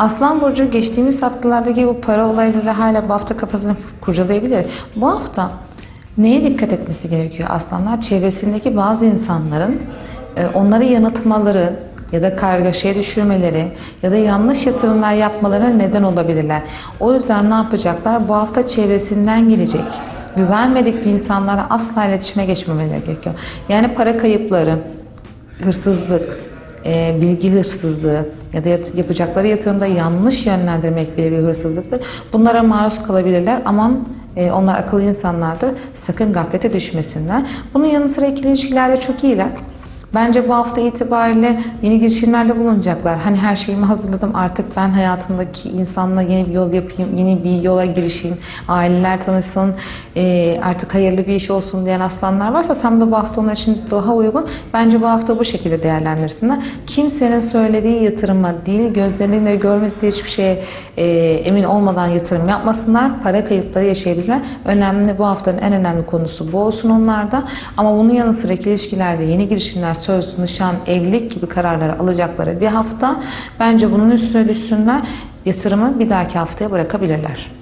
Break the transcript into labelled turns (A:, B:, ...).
A: Aslan Burcu geçtiğimiz haftalardaki bu para olaylarıyla hala bu hafta kafasını kurcalayabilir. Bu hafta neye dikkat etmesi gerekiyor aslanlar? Çevresindeki bazı insanların e, onları yanıltmaları ya da kargaşaya düşürmeleri ya da yanlış yatırımlar yapmalarına neden olabilirler. O yüzden ne yapacaklar? Bu hafta çevresinden gelecek güvenmedikleri insanlara asla iletişime geçmemeleri gerekiyor. Yani para kayıpları, hırsızlık, e, bilgi hırsızlığı ya da yapacakları yatırımda yanlış yönlendirmek bile bir hırsızlıktır. Bunlara maruz kalabilirler. Aman e, onlar akıllı insanlardır. Sakın gaflete düşmesinler. Bunun yanı sıra ikili ilişkilerde çok iyiler. Bence bu hafta itibariyle yeni girişimlerde bulunacaklar. Hani her şeyimi hazırladım artık ben hayatımdaki insanla yeni bir yol yapayım, yeni bir yola girişeyim, aileler tanışsın, e, artık hayırlı bir iş olsun diyen aslanlar varsa tam da bu hafta onlar için daha uygun. Bence bu hafta bu şekilde değerlendirsinler. Kimsenin söylediği yatırıma değil, gözleriyle görmedikleri hiçbir şeye e, emin olmadan yatırım yapmasınlar. Para kayıpları yaşayabilirler. Önemli bu haftanın en önemli konusu bu olsun onlarda. Ama bunun yanı sıra ilişkilerde yeni girişimler, söz, nişan, evlilik gibi kararları alacakları bir hafta. Bence bunun üstüne düşsünler. Yatırımı bir dahaki haftaya bırakabilirler.